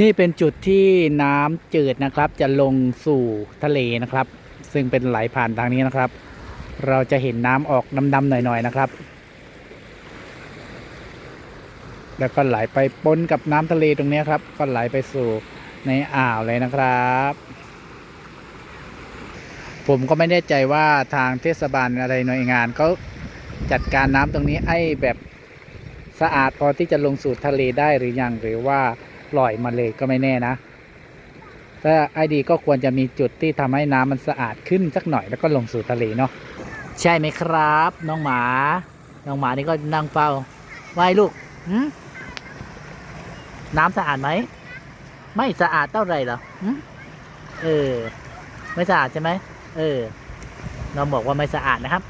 นี่เป็นจุดที่น้ำจืดนะครับ จะลงสู่ทะเลนะครับ ซึ่งเป็นไหลผ่านทางนี้นะครับ เราจะเห็นน้ำออกดำๆหน่อยๆนะครับ แล้วก็ไหลไปปนกับน้ำทะเลตรงนี้ครับ ก็ไหลไปสู่ในอ่าวเลยนะครับ ผมก็ไม่แน่ใจว่าทางเทศบาลอะไรหน่วยงานเขาจัดการน้ำตรงนี้ให้แบบสะอาดพอที่จะลงสู่ทะเลได้หรือยังหรือว่า ล่อยมาเลยก็ไม่แน่นะถ้าไอดีก็ควรจะมีจุดที่ทำให้น้ำมันสะอาดขึ้นสักหน่อยแล้วก็ลงสู่ทะเลเนาะใช่ไหมครับ น้องหมา น้องหมานี่ก็นั่งเฝ้าไว้ลูกน้ำสะอาดไหมไม่สะอาดเท่าไหร่หรอเออ ไม่สะอาดใช่ไหมเออ น้องบอกว่าไม่สะอาดนะครับ